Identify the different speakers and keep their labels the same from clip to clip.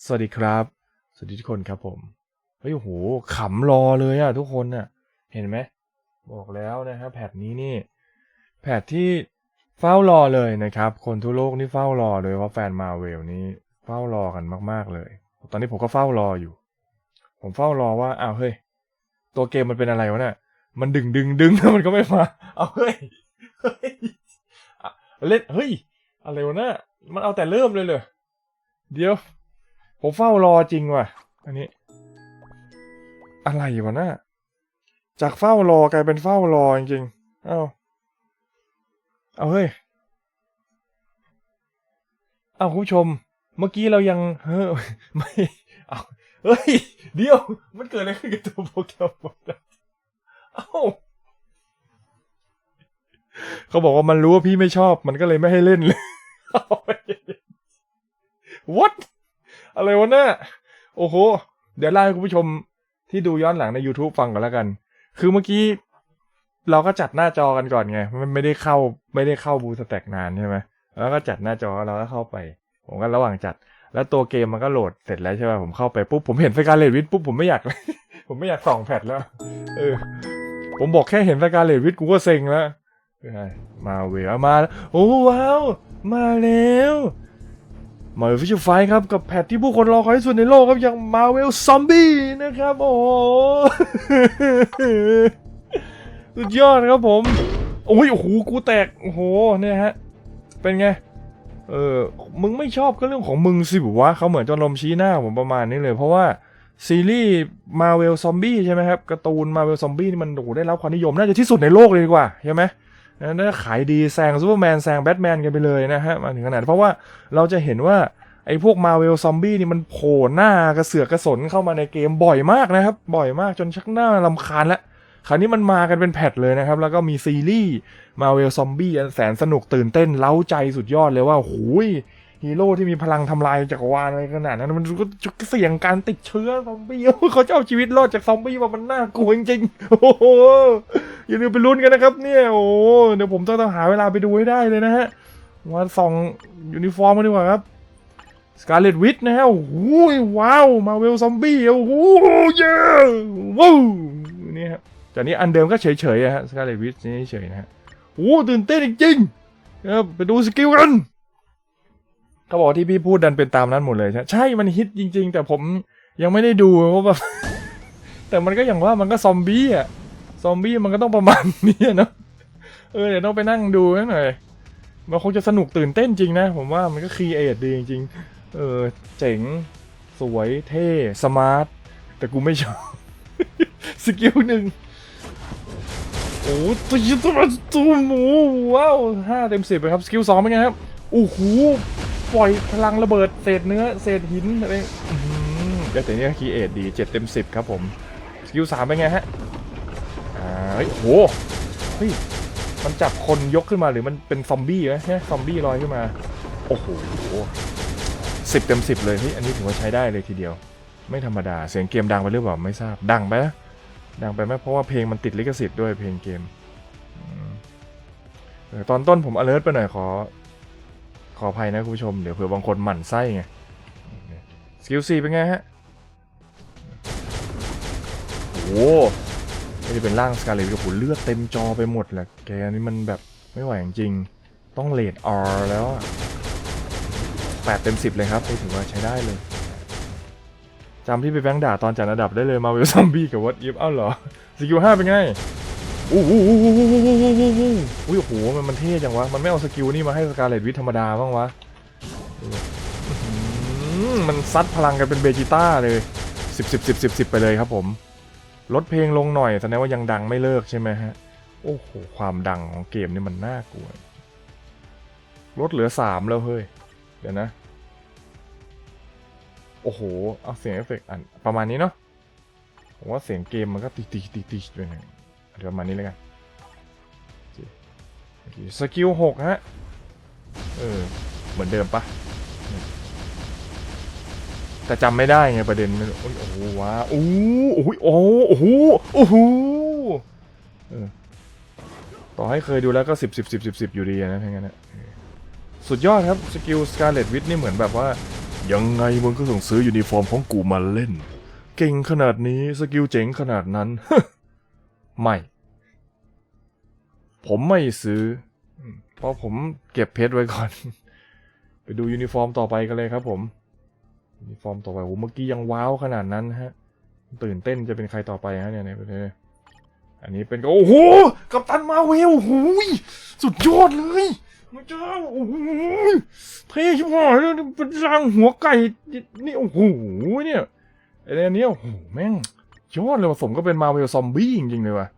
Speaker 1: สวัสดีครับ สวัสดีทุกคนครับผม เฮ้ยโหขำรอเลยอะทุกคนน่ะ เห็นไหม บอกแล้วนะครับแพทนี้นี่ แพทที่เฝ้ารอเลยนะครับ คนทั่วโลกนี่เฝ้ารอเลยว่าแฟนมาเวลนี้เฝ้ารอกันมากๆเลย ตอนนี้ผมก็เฝ้ารออยู่ ผมเฝ้ารอว่าอ้าวเฮ้ย ตัวเกมมันเป็นอะไรวะเนี่ยมันดึงดึงดึงแล้วมันก็ไม่มา เอาเฮ้ยเฮ้ยเล่นเฮ้ย อะไรวะเนี่ยมันเอาแต่เริ่มเลยเลย เดี๋ยว ผมเฝ้ารอจริงว่ะ อันนี้ อะไรวะน่ะจากเฝ้ารอกลายเป็นเฝ้ารอจริงๆ เอาเอาเฮ้ย เอาคุณผู้ชม เมื่อกี้เรายัง เฮ้ยไม่ เอาเฮ้ย เดี๋ยว มันเกิดอะไรขึ้นกับตัวโปเกรมนอะเอ้าเขาบอกว่ามันรู้ว่าพี่ไม่ชอบ มันก็เลยไม่ให้เล่นเลย what อะไรวะเนี่ยโอ้โห เดี๋ยวเล่าให้คุณผู้ชมที่ดูย้อนหลังใน YouTube ฟังก่อนแล้วกัน คือเมื่อกี้ เราก็จัดหน้าจอกันก่อนไง มันไม่ได้เข้าไม่ได้เข้าบูสแต็กนานใช่ไหมแล้วก็จัดหน้าจอเราก็เข้าไป ผมก็ระหว่างจัด แล้วตัวเกมมันก็โหลดเสร็จแล้วใช่ไหมผมเข้าไปปุ๊บผมเห็นสกาเลดวิทปุ๊บผมไม่อยาก ผมไม่อยากส่องแพทแล้ว เออ ผมบอกแค่เห็นสกาเลดวิทกูก็เซ็งแล้วมาเวลมาแล้โอ้ว้าว มาแล้ว มาฟิชไฟครับกับแพทที่ผู้คนรอคอยที่สุดในโลกครับอย่างมาเวลซอมบี้นะครับ โอ้โห สุดยอดครับผม โอ้ยโอ้โหกูแตก โอ้โหเนี่ยฮะ เป็นไง เออมึงไม่ชอบก็เรื่องของมึงสิวะเขาเหมือนจนลมชี้หน้าผมประมาณนี้เลย เพราะว่าซีรีส์มาเวลซอมบี้ใช่ไหมครับการ์ตูนมาเวลซอมบี้นี่มันโอ้ได้รับความนิยมน่าจะที่สุดในโลกเลยดีกว่าใช่ไหม น่าจะขายดีแซงซูเปอร์แมนแซงแบทแมนกันไปเลยนะฮะมาถึงขนาดเพราะว่าเราจะเห็นว่าไอ้พวกมาเวลซอมบี้นี่มันโผล่หน้ากระเสือกกระสนเข้ามาในเกมบ่อยมากนะครับ บ่อยมากจนชักหน้าลำคาญล้วคราวนี้มันมากันเป็นแพทเลยนะครับ แล้วก็มีซีรีส์มาเวลซอมบี้แสนสนุกตื่นเต้น เล้าใจสุดยอดเลยว่าโอ้ยฮีโร่ที่มีพลังทำลายจักรวาลอะไรขนาดนั้น มันก็เสี่ยงการติดเชื้อซอมบี้เขาจะเอาชีวิตรอดจากซอมบี้ว่ามันน่ากลัวจริงๆโอ้โห อย่าลืมไปลุ้นกันนะครับ เนี่ยโอ้เดี๋ยวผมต้องต้องหาเวลาไปดูให้ได้เลยนะฮะมาส่องยูนิฟอร์มกันดีกว่าครับสการเลตวิทนะฮะโอ้โหว้าวมาเวลซอมบี้โอ้โหเย้ว้าวนี่ครับจากนี้อันเดิมก็เฉยๆอะฮะสกาเลตวิชนี่เฉยนะฮะโอ้ตื่นเต้นจริงๆครับไปดูสกิลกันเขาบอกที่พี่พูดดันเป็นตามนั้นหมดเลยใช่ใช่มันฮิตจริง ๆ แต่ผมยังไม่ได้ดูเพราะแบบแต่มันก็อย่างว่ามันก็ซอมบี้อะ ซอมบี้มันก็ต้องประมาณนี้เนอะเออเดี๋ยวต้องไปนั่งดูให้หน่อยมันคงจะสนุกตื่นเต้นจริงนะ ผมว่ามันก็ครีเอทดีจริงๆเออเจ๋ง สวยเท่ สมาร์ท แต่กูไม่ชอบ สกิลหนึ่งโอ้ตัวยิตัวตัวหมูว้าวห้าเต็มสิบเลยครับ สกิลสองเป็นไงครับโอ้โหปล่อยพลังระเบิดเศษเนื้อ เศษหินอะไรอื้อหือเดี๋ยวแต่นี่คีเอทดีเจ็ดเต็มสิบครับผม สกิลสามเป็นไงฮะ อ่าเฮ้ยโอ้โหเฮ้ยมันจับคนยกขึ้นมาหรือมันเป็นซอมบี้ไหมใช่ซอมบี้ลอยขึ้นมาโอ้โหสิบเต็มสิบเลยเฮ้ยอันนี้ถือว่าใช้ได้เลยทีเดียว ไม่ธรรมดาเสียงเกมดังไปหรือเปล่าไม่ทราบดังไปนะดังไปไหมเพราะว่าเพลงมันติดลิขสิทธิ์ด้วยเพลงเกมตอนต้นผม alert ไปหน่อยขอ ขออภัยนะคุณผู้ชม เดี๋ยวเผื่อบางคนหมั่นไส้ไงสกิลซีเป็นไงฮะโอ้ โหไม่ได้เป็นร่างสกาเลตกับผุเลือดเต็มจอไปหมดแหละแกนี่มันแบบไม่ไหวจริง ต้องเลดอร์แล้วแปดเต็มสิบเลยครับถือว่าใช้ได้เลยจำที่ไปแบงค์ด่าตอนจัดระดับได้เลยมาเวลซอมบี้กับวัดอีฟเอ้าเหรอสกิลห้าเป็นไงโอ้โหอุ้ยโอ้โหมันมันเท่จังวะ มันไม่เอาสกิลนี่มาให้สกาเลตวิธรรมดาบ้างวะมันซัดพลังกันเป็นเบจิต้าเลยสิบสิบสิบสิบสิบไปเลยครับผม ลดเพลงลงหน่อยแสดงว่ายังดังไม่เลิกใช่ไหมฮะ โอ้โห ความดังของเกมนี่มันน่ากลัว ลดเหลือสามแล้วเฮ้ย เดี๋ยวนะ โอ้โห เอาเสียงเอฟเฟกต์อันประมาณนี้เนาะ ผมว่าเสียงเกมมันก็ตีตีตีตีด้วยหนึ่งเดี๋ยประมาณนี้แล้วกันสกิลหกฮะ เออ เหมือนเดิมปะ แต่จำไม่ได้ไงประเด็นมันโอ้ยโอ้โหว้าโอ้โหโอ้โหโอ้โหโอ้โหต่อให้เคยดูแล้วก็สิบสิบสิบสิบสิบอยู่ดีนะทั้งนั้นนะสุดยอดครับสกิลสการ์เลตวิทนี่เหมือนแบบว่า ยังไงมึงก็ต้องซื้อยูนิฟอร์มของกูมาเล่น เก่งขนาดนี้ สกิลเจ๋งขนาดนั้น ไม่ ผมไม่ซื้อ เพราะผมเก็บเพชรไว้ก่อน ไปดูยูนิฟอร์มต่อไปกันเลยครับผม ยูนิฟอร์มต่อไปโอ้โหเมื่อกี้ยังว้าวขนาดนั้นฮะ ตื่นเต้นจะเป็นใครต่อไปฮะเนี่ยเนี่ยเนี่ยอันนี้เป็นก็โอ้โหกัปตันมาเวลโอ้โหยสุดยอดเลยพระเจ้าโอ้โหเท่ชิบหายเลยเป็นรังหัวไก่นี่โอ้โหเนี่ยไอ้เนี่ยโอ้โหแม่งยอดเลยว่ะสมก็เป็นมาเวลซอมบี้จริงๆเลยว่ะ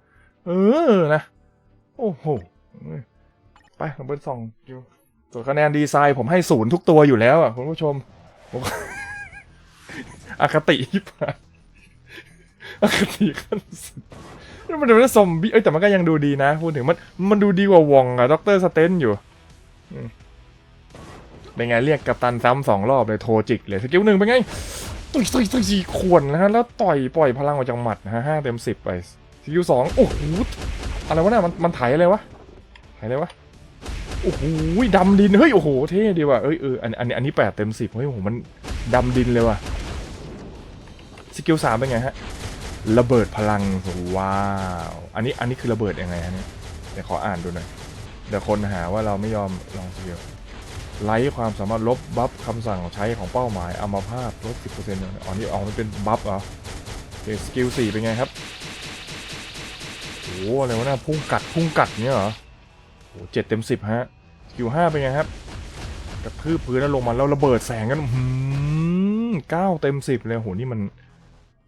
Speaker 1: เออนะ โอ้โหไปเราเป็นสองดูส่วนคะแนนดีไซน์ผมให้ศูนย์ทุกตัวอยู่แล้วอะคุณผู้ชม อคติที่ผ่านอคติขั้นสุดนี่มันเป็นซอมบี้เอ้ยแต่มันก็ยังดูดีนะพูดถึงมันมันดูดีกว่าวองอะด็อกเตอร์สเตนอยู่เป็นไงเรียกกัปตันซ้ำสองรอบเลยโทจิกเลยสกิลหนึ่งเป็นไงตุยตุยตุยสี่ขวนนะฮะแล้วต่อยปล่อยพลังออกจากหมัดนะฮะห้าเต็มสิบไปสกิลสองโอ้โหอะไรวะเนี่ยมันมันไถอะไรวะไถอะไรวะโอ้โหดำดินเฮ้ยโอ้โหเท่ดีว่ะเอ้ยเอออันอันนี้อันนี้แปดเต็มสิบเฮ้ยโอ้โหมันดำดินเลยว่ะ สกิลสามเป็นไงฮะ ระเบิดพลัง ว้าว อันนี้อันนี้คือระเบิดยังไงฮะเนี่ยเดี๋ยวขออ่านดูหน่อย เดี๋ยวคนหาว่าเราไม่ยอมลองสกิลไลท์ความสามารถลบบัฟคำสั่งใช้ของเป้าหมายอามาภาพลบสิบเปอร์เซ็นต์อ๋อนี่อ๋อมันเป็นบัฟเหรอเคสกิลสี่เป็นไงครับโอ้อะไรวะเนี่ยพุ่งกัดพุ่งกัดเนี่ยเหรอโอ้เจ็ดเต็มสิบฮะสกิลห้าเป็นไงครับกระทืบพื้นแล้วลงมาแล้วระเบิดแสงกันหืมเก้าเต็มสิบเลยโหนี่มัน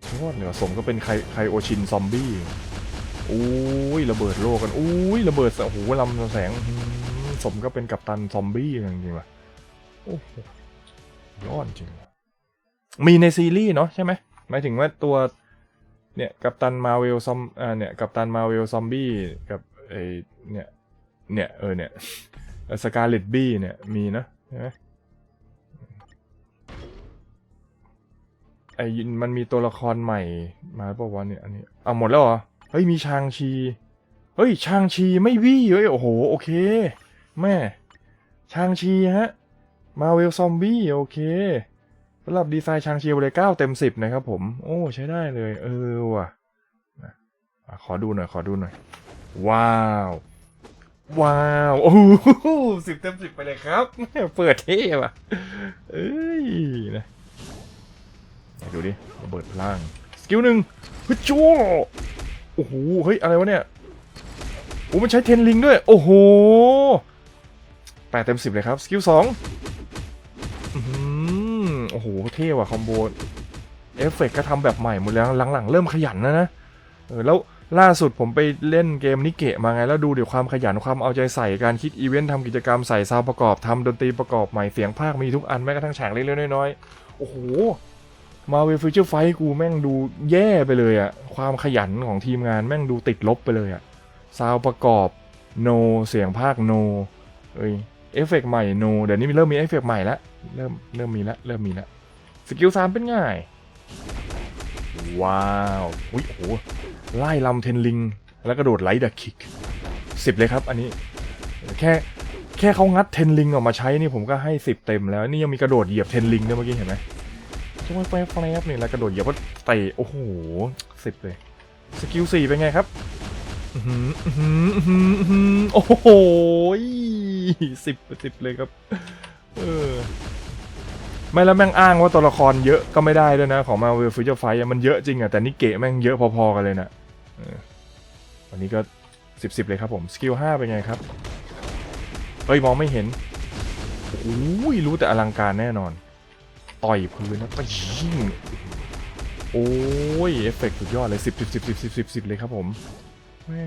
Speaker 1: โคตรเหนือสมก็เป็นไคไคโอชินซอมบี้อุ้ยระเบิดโลกกันอุ้ยระเบิดโอ้โหลำแสงสมก็เป็นกัปตันซอมบี้จริงๆว่ะโอ้โหยอดจริง มีในซีรีส์เนาะใช่ไหมหมายถึงว่าตัวเนี่ยกัปตันมาเวลซอมอ่าเนี่ยกัปตันมาเวลซอมบี้กับไอเนี่ยเนี่ยเออเนี่ยสกาเลตบี้เนี่ยมีนะใช่ไหม ไอ้มันมีตัวละครใหม่มาเปล่าวะเนี่ยอันนี้เอาหมดแล้วเหรอเฮ้ยมีชางชีเฮ้ยชางชีไม่วี่เฮ้ยโอ้โหโอเค แม่ชางชีฮะมาเวลซอมบี้โอเคสำหรับดีไซน์ชางชีเลยเก้าเต็มสิบนะครับผม โอ้ใช้ได้เลย เออว่ะนะขอดูหน่อยขอดูหน่อย ว้าว ว้าวโอ้โหสิบเต็มสิบไปเลยครับเปิดเท่ว่ะ เอ้ยนะ ดูดิระเบิดพลังสกิลหนึ่งฮึจโจโอ้โหเฮ้ยอะไรวะเนี่ยโอ้มันใช้เทนลิงด้วย โอ้โหแปดเต็มสิบเลยครับสกิลสองอือหือโอ้โหเท่ว่ะคอมโบเอฟเฟกต์ก็ทำแบบใหม่หมดแล้วหลังๆ เริ่มขยันนะนะเออแล้วล่าสุดผมไปเล่นเกมนิเกะมาไง แล้วดูเดี๋ยวความขยันความเอาใจใส่การคิดอีเวนต์ทำกิจกรรมใส่ซาวประกอบทำดนตรีประกอบใหม่เสียงภาคมีทุกอันแม้กระทั่งฉากเล็กๆน้อยๆโอ้โห มาเวลฟิวเจอร์ไฟกูแม่งดูแย่ไปเลยอะความขยันของทีมงานแม่งดูติดลบไปเลยอะซาวประกอบโน เสียงภาคโนเอ้ยเอฟเฟกใหม่โนเดี๋ยวนี้มีเริ่มมีเอฟเฟกใหม่ล้วเริ่มเริ่มมีล้วเริ่มมีล้วสกิลสามเป็นง่าย ว้าวอุ้ยโอ้โหไล่ลำเทนลิง แล้วกระโดดไลท์ดักคิกสิบเลยครับอันนี้ แค่แค่เขางัดเทนลิงออกมาใช้นี่ผมก็ให้สิบเต็มแล้ว นี่ยังมีกระโดดเหยียบเทนลิงด้วยเมื่อกี้เห็นไหม ช่วยแฟบแฟบนี่แล้วกระโดดเหยียบก็เตะโอ้โหสิบเลย สกิลสี่เป็นไงครับอื้อหืออื้อหืออื้อหืออื้อหือโอ้โหสิบสิบเลยครับ เออ ไม่แล้วแม่งอ้างว่าตัวละครเยอะก็ไม่ได้ด้วยนะ ของมาเวลฟิวเจอร์ไฟมันเยอะจริงอะแต่นี่เกะแม่งเยอะพอๆกันเลยนะออวันนี้ก็สิบสิบเลยครับผม สกิลห้าเป็นไงครับเฮ้ย มองไม่เห็นโอ้ย รู้แต่อลังการแน่นอน ต่อยพื้นนะไปยิงโอ้ยเอฟเฟกสุดยอดเลยสิบสิบสิบสิบสิบสิบสิบเลยครับผมแม่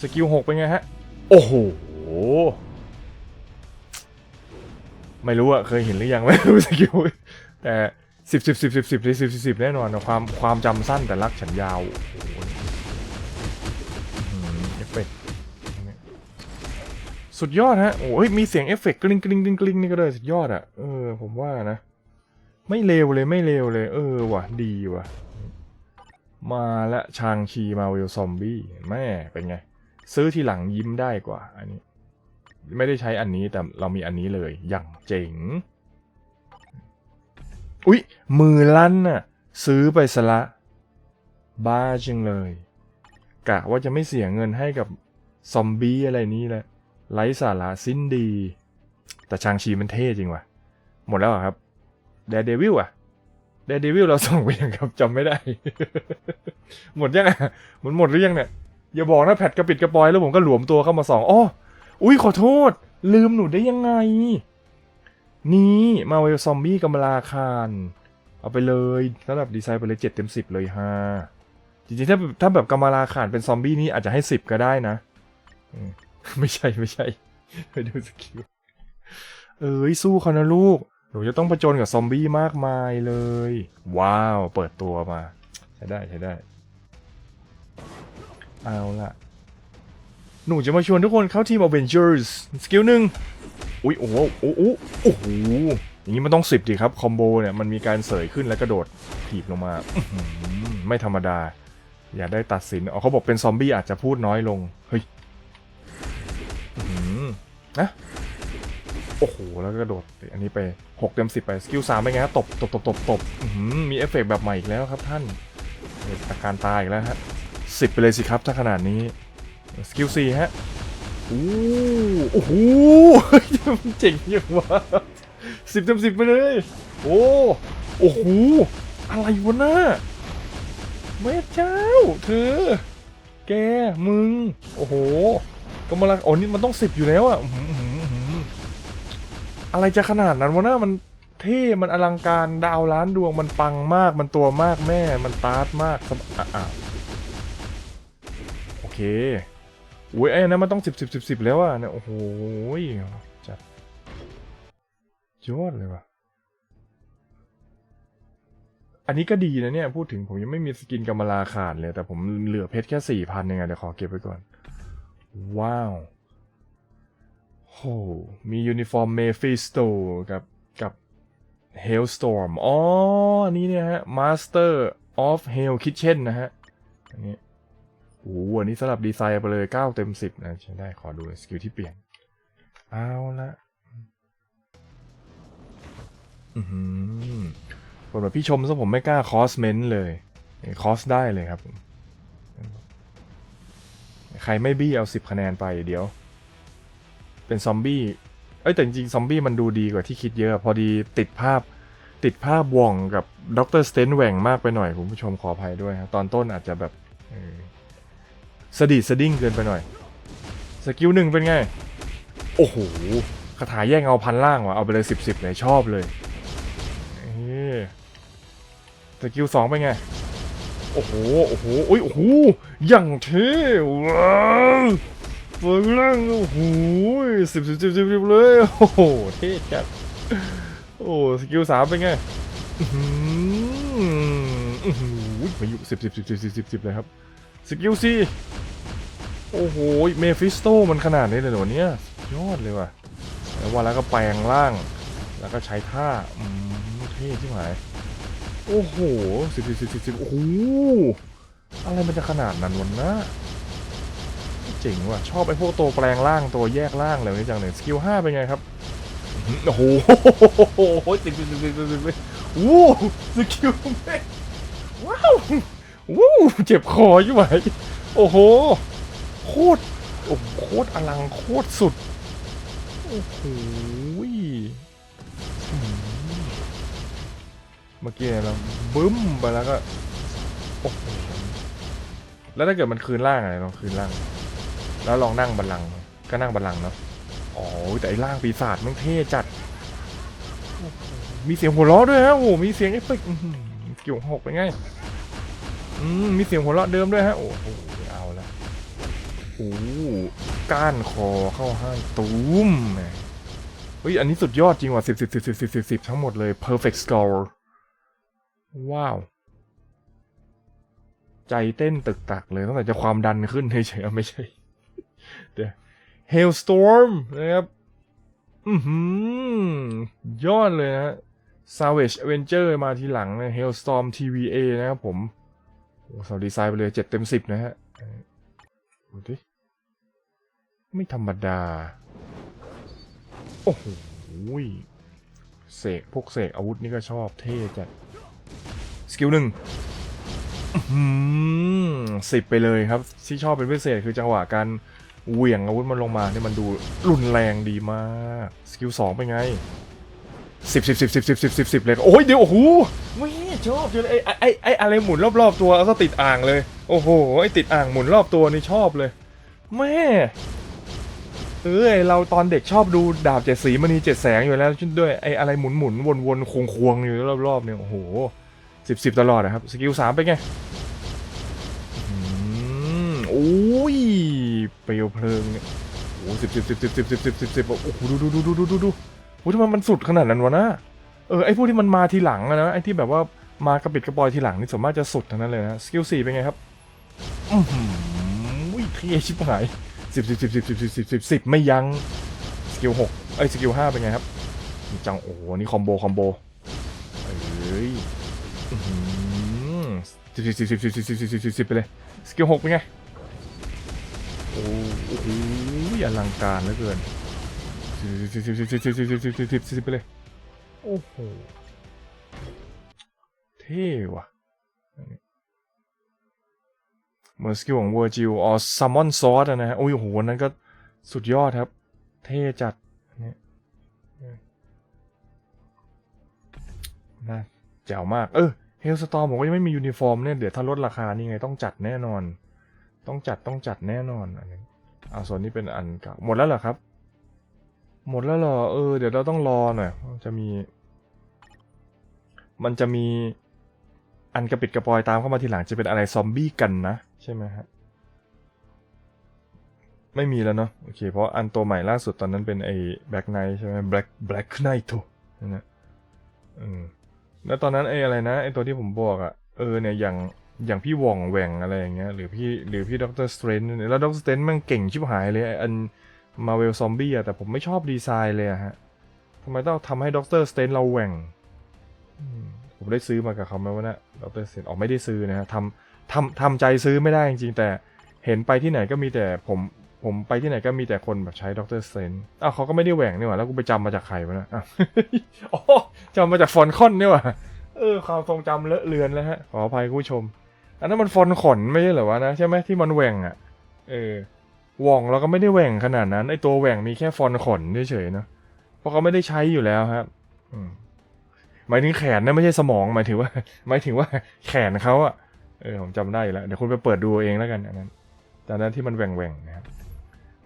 Speaker 1: สกิลหกเป็นไงฮะ โอ้โห ไม่รู้อะเคยเห็นหรือยังไม่รู้สกิลแต่สิบสิบสิบสิบสิบสิบสิบแน่นอนความความจำสั้นแต่รักฉันยาวเอฟเฟกสุดยอดฮะ โอ้ยมีเสียงเอฟเฟกกริ้งกริ้งกริ้งกริ้งนี่ก็เลยสุดยอดอะเออผมว่านะ ไม่เลวเลยไม่เลวเลย เออว่ะ ดีว่ะ มาละชางชีมาเวลซอมบี้แม่เป็นไง ซื้อทีหลังยิ้มได้กว่า อันนี้ ไม่ได้ใช้อันนี้แต่เรามีอันนี้เลยอย่างเจ๋ง อุ๊ย มือลั่นน่ะ ซื้อไปสละ บ้าจังเลย กะว่าจะไม่เสียเงินให้กับซอมบี้อะไรนี้แหละไร้สาระสิ้นดี แต่ชางชีมันเท่จริงว่ะ หมดแล้วครับ เดเดวิลอะเดเดวิลเราส่งไปยังครับจำไม่ได้ หมดยังอะหมันหมดหรือยังเนี่ยอย่าบอกนะแพทกระปิดกระปอยแล้วผมก็หลวมตัวเข้ามาสองอ้ออุ้ยขอโทษ ลืมหนูได้ยังไง นี่มาเวลซอมบี้กำลาคารเอาไปเลยสำหรับดีไซน์ไปเลยเจ็ดเต็มสิบเลยฮะจริงๆถ้าถ้าแบบกำมะลาขานเป็นซอมบี้นี่อาจจะให้สิบก็ได้นะไม่ใช่ไม่ใช่ไปดูสกิลเอ้ยสู้เขานะลูก หนูจะต้องผจญกับซอมบี้มากมายเลย ว้าว เปิดตัวมา ใช้ได้ใช้ได้ เอาละหนูจะมาชวนทุกคนเข้าทีม Avengers สกิลหนึ่งอุ้ยโอ้โหโอ้โหโอ้โหอย่างนี้มันต้องสิบดิครับ คอมโบเนี่ย มันมีการเสยขึ้นแล้วกระโดดถีบลงมา ไม่ธรรมดา อย่าได้ตัดสินอ๋อเขาบอกเป็นซอมบี้อาจจะพูดน้อยลง เฮ้ยนะ โอ้โห แล้วก็กระโดดอันนี้ไป 6 เต็ม 10 ไป สกิล3เป็นไงครับตบตบตบตบตบมีเอฟเฟกต์แบบใหม่อีกแล้วครับท่านอาการตายอีกแล้วฮะสิบไปเลยสิครับถ้าขนาดนี้ สกิล4ฮะโอ้โหเจ๋งยังวะสิบเต็มสิบไปเลย โอ้โอ้โหอะไรวะน่าแม่เจ้าเธอ แกมึง โอ้โหกำลังโอ้นี่มันต้องสิบอยู่แล้วอะ อะไรจะขนาดนั้นวะน่ามันเท่มันอลังการดาวล้านดวงมันปังมาก มันตัวมากแม่ มันตาร์ทมากสบอะอะโอเคอุ้ยไอ้นั้นมันต้องสิบสิบสิบสิบแล้วอะเนี่ยโอ้โหจัดยอดเลยว่ะอันนี้ก็ดีนะเนี่ย พูดถึงผมยังไม่มีสกินกำมลาขาดเลย แต่ผมเหลือเพชรแค่สี่พันเองอะเดี๋ยวขอเก็บไว้ก่อน ว้าว โหมียูนิฟอร์มเมฟิสโตกับกับเฮลสตอร์มอ๋ออันนี้เนี่ยฮะ Master of Hell Kitchen นนะฮะ อันนี้โอ้โหอันนี้สำหรับดีไซน์ไปเลย 9 เต็ม 10 นะใช้ได้ขอดูสกิลที่เปลี่ยน เอาละอือหือผมแบบพี่ชมซะผมไม่กล้าคอสเมนต์เลยคอสได้เลยครับ ใครไม่บี้เอาสิบคะแนนไปเดี๋ยว เป็นซอมบี้เอ้ยแต่จริงๆซอมบี้มันดูดีกว่าที่คิดเยอะพอดีติดภาพติดภาพว่องกับด็อกเตอร์สเตนแหว่งมากไปหน่อยคุณผู้ชมขออภัยด้วยครับตอนต้นอาจจะแบบเสะดีสะดิ้งเกินไปหน่อย สกิลหนึ่งเป็นไง โอ้โหคาถาแย่งเอาพันล่างว่ะเอาไปเลยสิบสิบเลยชอบเลยสกิลสองเป็นไง โอ้โห โอ้โหโอ้ยโอ้โหอย่างเท่ว้า เฟิร์เรื่องโอ้โหสิบสิบสิบสิบเลยโอ้โหเท่จัดโอ้สกิลสามเป็นไงอื้อหืออื้อหือมาอยู่สิบสิบสิบสิบสิบสิบสิบเลยครับสกิลสี่โอ้โหเมฟิสโตมันขนาดนี้เลยเหรอเนี่ยยอดเลยว่ะแล้วว่าแล้วก็แปลงร่าง แล้วก็ใช้ท่าอืมเท่ที่หมายโอ้โหสิบสิบสิบสิบสิบโอ้โหอะไรมันจะขนาดนั้นวะนะ เจ๋งว่ะ ชอบไอ้พวกตัวแปลงร่างตัวแยกร่างเลยนี่จังเลยสกิลห้าเป็นไงครับ โอ้โหติดติดติดติดติดติดโอ้สกิลแม่ว้าววู้เจ็บคอใช่ไหมโอ้โห โคตรโอ้โคตรอลังโคตรสุด โอ้โหเมื่อกี้เราบึ้มไปแล้วก็ แล้วถ้าเกิดมันคืนร่างอะไรลองคืนร่าง แล้วลองนั่งบัลลังก์ก็นั่งบัลลังก์เนาะอ๋อแต่ไอ้ร่างปีศาจมันเท่จัด มีเสียงหัวเราะด้วยฮะโอ้โหมีเสียงเอฟเฟกต์เกี่ยวหกเป็นไงอืมมีเสียงหัวเราะเดิมด้วยฮะโอ้โหเอาละโอ้ก้านคอเข้าให้ตูมเฮ้ยอันนี้สุดยอดจริงว่ะสิบสิบสิบสิบสิบสิบสิบทั้งหมดเลย perfect score ว้าว ใจเต้นตึกตักเลยตั้งแต่จะความดันขึ้นเฉยๆไม่ใช่ เดี๋ยว Hailstorm นะครับ อือหือยอดเลยนะฮะ Savage Avenger มาทีหลังนะ Hailstorm TVA นะครับผมโอ้สาวดีไซน์ไปเลยเจ็ดเต็มสิบนะฮะดูดิไม่ธรรมดา โอ้โหเสกพวกเสกอาวุธนี่ก็ชอบเท่จัด สกิลหนึ่ง สิบไปเลยครับ ที่ชอบเป็นพิเศษคือจังหวะการเหวี่ยงอาวุธมันลงมาเนี่ยมันดูรุนแรงดีมาก สกิลสองเป็นไงสิบสิบสิบสิบสิบสิบสิบสิบเลยโอ้ยเดี๋ยวโอ้โหไม่ชอบเลยไอ้ไอ้ไอ้อะไรหมุนรอบๆตัวแล้วก็ติดอ่างเลย โอ้โหไอ้ติดอ่างหมุนรอบตัวนี่ชอบเลยแม่เออไอ้เราตอนเด็กชอบดูดาบเจ็ดสีมณีเจ็ดแสงอยู่แล้วด้วยไอ้อะไรหมุนหมุนวนวนควงควงอยู่รอบๆเนี่ยโอ้โห สิบสิบตลอดนะครับ สกิลสามเป็นไงอืมโอ้ยเปลวเพลิงเนี่ยโอ้สิบสิบสิบสิบสิบสิบสิบสิบสิบโอ้โหดูดูดูดูดูดูดูโอ้ทำไมมันสุดขนาดนั้นวะนะเออไอ้พวกที่มันมาทีหลังอะนะไอ้ที่แบบว่ามากระปิดกระปอยทีหลังนี่ส่วนมากจะสุดทั้งนั้นเลยนะสกิลสี่เป็นไงครับอือหืออุ้ยเท่ชิบหายสิบสิบสิบสิบสิบสิบสิบสิบสิบไม่ยั้งสกิลหกเอ้ยสกิลห้าเป็นไงครับจังโอ้โหนี่คอมโบคอมโบ สิบสิบสิบสิบสิบสิบสิบสิบสิบสิบไปเลย สกิลหกเป็นไง โอ้โหอลังการเหลือเกินสิบสิบสิบสิบสิบสิบสิบสิบสิบสิบสิบไปเลย โอ้โห เท่ว่ะเหมือนสกิลของเวอร์จิลอ๋อซัมมอนซอสนะฮะ โอ้ยโหนั้นก็สุดยอดครับ เท่จัดเนี่ยน่า จ๋วมาก เออเฮลสตอมผมก็ยังไม่มียูนิฟอร์มเนี่ย เดี๋ยวถ้าลดราคานี่ไงต้องจัดแน่นอน ต้องจัดต้องจัดแน่นอนอันนี้อ่าส่วนนี้เป็นอันเก่าหมดแล้วเหรอครับ หมดแล้วเหรอเออเดี๋ยวเราต้องรอหน่อยจะมี มันจะมีอันกระปิดกระปอยตามเข้ามาทีหลังจะเป็นอะไรซอมบี้กันนะ ใช่ไหมฮะไม่มีแล้วเนาะโอเค เพราะอันตัวใหม่ล่าสุดตอนนั้นเป็นไอ้แบล็กไนท์ใช่ไหมแบล็กแบล็กไนท์ถูกนะอืม แล้วตอนนั้นไอ้อะไรนะไอ้ตัวที่ผมบอกอะเออเนี่ยอย่างอย่างพี่หว่องแหว่งอะไรอย่างเงี้ยหรือพี่หรือพี่ด็อกเตอร์สเตรนแล้วด็อกเตอร์สเตรนมันเก่งชิบหายเลยไอ้อันมาเวลซอมบี้อะแต่ผมไม่ชอบดีไซน์เลยอะฮะทำไมต้องทำให้ด็อกเตอร์สเตรนเราแหว่งผมได้ซื้อมากับเขาไหมวะนะด็อกเตอร์สเซนออกไม่ได้ซื้อนะฮะทำทำทำใจซื้อไม่ได้จริงๆแต่เห็นไปที่ไหนก็มีแต่ผม ผมไปที่ไหนก็มีแต่คนแบบใช้ด็อกเตอร์เซนอ้าวเขาก็ไม่ได้แหว่งนี่หว่า แล้วกูไปจำมาจากใครวะนะอ้าวอ๋อจำมาจากฟอนคอนนี่หว่า เออ ความทรงจำเลอะเลือนแล้วฮะ ขออภัยคุณผู้ชม อันนั้นมันฟอนขนไม่ใช่เหรอวะนะ ใช่ไหมที่มันแหว่งอะ เออว่องเราก็ไม่ได้แหว่งขนาดนั้น ไอตัวแหว่งมีแค่ฟอนขนเฉยๆเนาะ เพราะเขาไม่ได้ใช้อยู่แล้วครับหมายถึงแขนนะไม่ใช่สมองหมายถึงว่า หมายถึงว่าแขนเขาอะเออผมจำได้อยู่แล้ว เดี๋ยวคุณไปเปิดดูเองแล้วกันอันนั้นตอนนั้นที่มันแหวงแหว่งๆนะครับ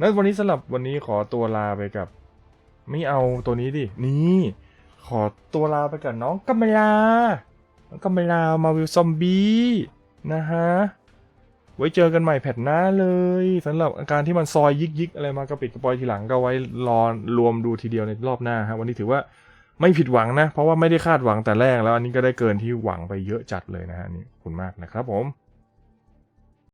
Speaker 1: นั้นวันนี้สำหรับวันนี้ขอตัวลาไปกับ ไม่เอาตัวนี้ดิ นี่ ขอตัวลาไปกับน้องกัมเมลาน้องกัมเมลามาวิลซอมบี้นะฮะ ไว้เจอกันใหม่แผ่นหน้าเลยสำหรับอาการที่มันซอยยิกยิกๆอะไรมากระปิดกระปอยทีหลังก็ไว้รอรวมดูทีเดียวในรอบหน้าฮะวันนี้ถือว่าไม่ผิดหวังนะ เพราะว่าไม่ได้คาดหวังแต่แรกแล้วอันนี้ก็ได้เกินที่หวังไปเยอะจัดเลยนะฮะนี่ขอบคุณมากนะครับผม